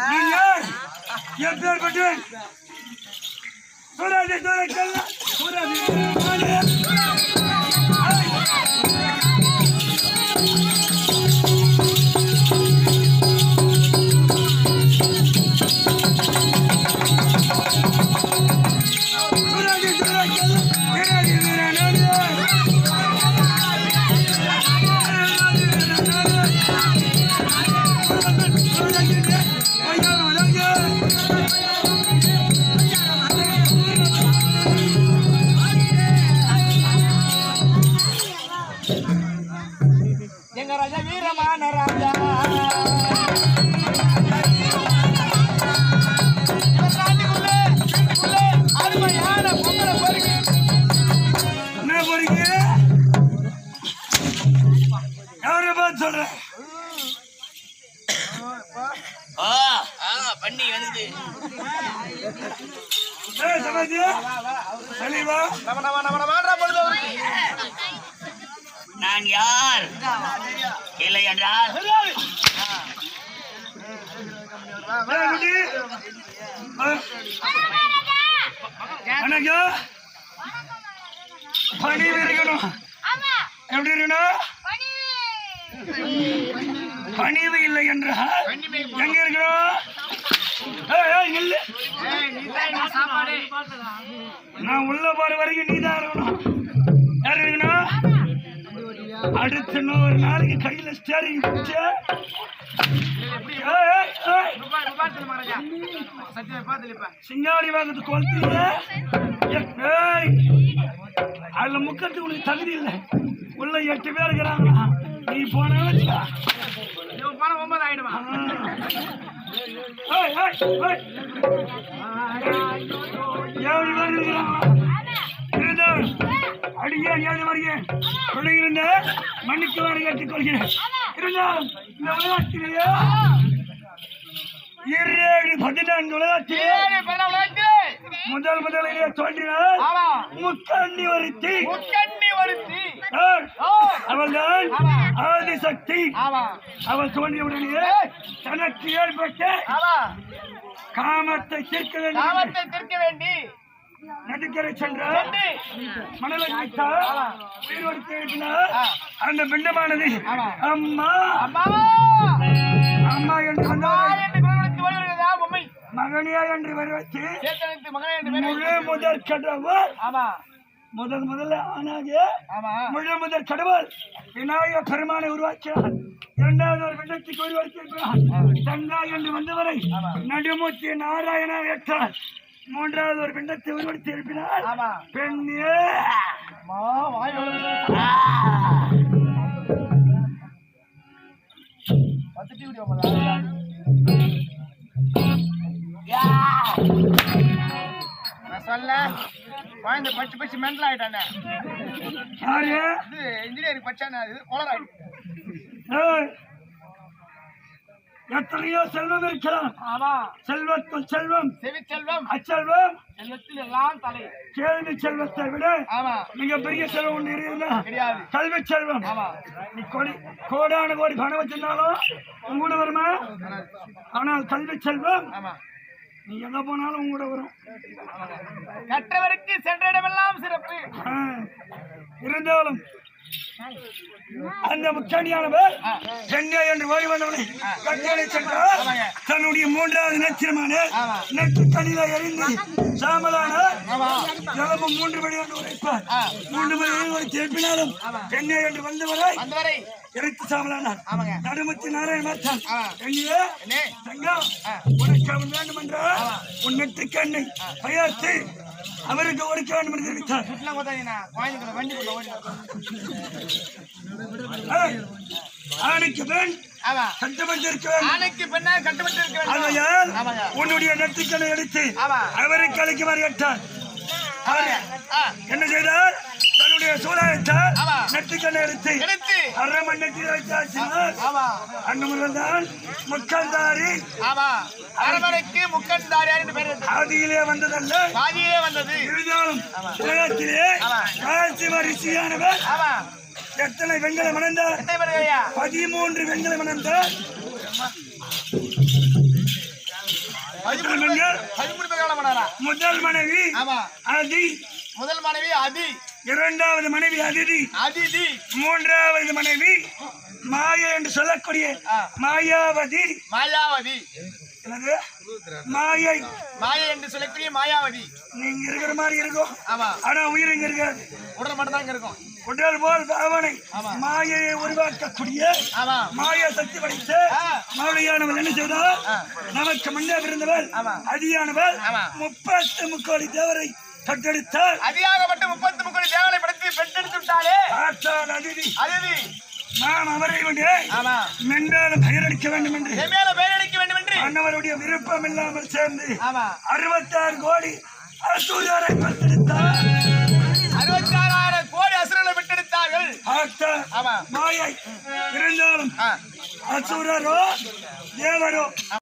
நீ யார் எப்பேற்பட்டேன் சூராஜி சூரக்கல்ல சூராஜி நான் யார்? இல்லை என்றால்? அண்ணா பணிவு இருக்கணும் எப்படி இருக்கணும்? பணிவு இல்லை என்றால் எங்க நில்லு. நான் உள்ள போற வரைக்கும் நீ தான் இருக்கணும். யார் இருக்கணும் அடுத்த இன்னொரு நாளைக்கு கையில ஸ்டேரிங் பிடிச்சு. சிங்காடி வாங்கத்து கொளுத்தீங்க ஏய் அதுல முக்கத்துக்கு உனக்கு தகுதி இல்லை. உள்ள எட்டு பேர் இருக்கிறாங்க நீ போன போனா ஒன்பது ஆயிடுமா ஏழு பேர் இருக்கிறாங்க இருந்தால் அடியே ஏழு வருகிறேன் சொல்லுகிறேன் மண்ணுக்கு வர கேட்டுக் கொள்கிறேன் இருந்தால் இந்த உலகத்திலேயே ஏழு பதினான்கு உலகத்திலே முதல் முதலிலே தோன்றினார் ஆமா. முக்கண்ணி அவள்தான் ஆமா. ஆதிசக்தி ஆமா. அவள் தோன்றியவுடனே தனக்கு ஏற்பட்ட காமத்தை தீர்க்க வேண்டும். காமத்தை திருக்க வேண்டி. நடுக்கரை சென்று மணலை தேடினார் ஆ. அந்த பிண்டமானது. அம்மா. அம்மா. என்று மகனியா என்று வர வச்சு சேத்தனுக்கு மகனே என்று பேர் முழு முதற் கடவுள் ஆமா. முதல் முதல்ல ஆனாக ஆமா. முழு முதற் கடவுள் விநாயக பெருமானை உருவாக்கினார். இரண்டாவது ஒரு விண்ணத்துக்கு உருவாக்கியிருக்கிறார். தங்கா என்று வந்தவரை நடுமூர்த்தி நாராயணா ஏற்றார். மூன்றாவது ஒரு பிண்டத்தை உருவடுத்தி எழுப்பினார் பெண்ணே. சொல்ல குழந்தை பச்சு பச்சு மென்டல் ஆயிட்டானே யாரு? இது இன்ஜினியரிங் படிச்சானே இது கொலர் எத்தனையோ செல்வம் இருக்கலாம் ஆமா. செல்வத்துள் செல்வம். செல்வம் அச்செல்வம். செல்வத்தில் எல்லாம் தலை. கேள்வி செல்வத்தை விட ஆமா. மிகப்பெரிய செல்வம் இருக்குதுன்னா கிடையாது. கல்வி செல்வம். நீ கோடி கோடான கோடி பணம் வச்சிருந்தாலும் உங்க கூட வருமா? ஆனால் கல்வி செல்வம் நீ எங்க போனாலும் உங்க கூட வரும். கற்றவருக்கு சென்ற இடமெல்லாம் சிறப்பு. இருந்தாலும் அந்த முக்கணியானவர் ஆ. என் ஓடி வந்தவனை கட்டளை சென்றார். தன்னுடைய மூன்றாவது நட்சத்திரமான நெற்று கண்ணில எரிந்து சாமலான மூன்று மணி என்று உரைப்பார். மூன்று மணி ஒரு திருப்பினாலும் பெண்ணே என்று வந்தவரை சாமலானார் ஆமாங்க. நடுமத்தி நாராயண மாற்றான் ஆ. எங்கே என்ன? தங்கம் உனக்கு அவன் வேண்டும் என்றால் கண்ணை பயார்த்து அவருக்கு ஒடுக்க வேண்டும் என்று தெரிவித்தார் ஆணைக்கு பெண். உன்னுடைய நெற்றிக்கண்ணை எடுத்து. அவருக்கு அழைக்குமாறு கேட்டார். என்ன செய்தார்? தன்னுடைய சூழலைத்தார் ஆமா. நெற்றிக்கண்ணை எடுத்து அரை மணி நெற்றியில் வைத்தாச்சினார் ஆமா. அண்ணன் தான் முக்கந்தாரி. அரமனைக்கு வைத்தது. ஆதியிலே வந்ததல்ல. பாதியிலே வந்தது. இருந்தாலும் உலகத்திலே ஆமா. எத்தனை பேர் ஐயா பதிமூன்று காலம் பண்ணாரா முதல் மனைவி ஆமா. அதி. முதல் மனைவி அதி. இரண்டாவது மனைவி அதிதி. அதிதி. மூன்றாவது மனைவி மாயா என்று சொல்லக்கூடிய. மாயாவதி. மாயாவதி. என்னது? மாயை. மாயை என்று சொல்லக்கூடிய மாயாவதி. நீங்க இருக்கிற மாதிரி இருக்கும். ஆமா. ஆனா உயிர் இங்க இருக்காது. உடல் மட்டும் தான் இருக்கும். உடல் போல் பாவனை. மாயையை உருவாக்கக்கூடிய மாயா சக்தி படைத்த. மauliயானவள் என்ன செய்தார். நமக்கு முன்னே. அதியானவள் ஆமா. முப்பத்து முக்கோடி தேவரை தத்தெடுத்தார் அதிகாகப்பட்டு முப்பத்தி முக்கோடி தேவனை படுத்தி பெற்றெடுத்து விட்டாலே ஆற்றால் அதிதி. அதிதி. நாம் அவரை கொண்டு மென்றாலும் பெயரடிக்க வேண்டும் என்று பெயரடிக்க வேண்டும் என்று அண்ணவருடைய விருப்பம் இல்லாமல் சேர்ந்து அறுபத்தாறு கோடி அசூரியரை பெற்றெடுத்தார். அறுபத்தி ஆறாயிரம் கோடி அசுரனை பெற்றெடுத்தார்கள். மாயை இருந்தாலும். அசுரரோ தேவரோ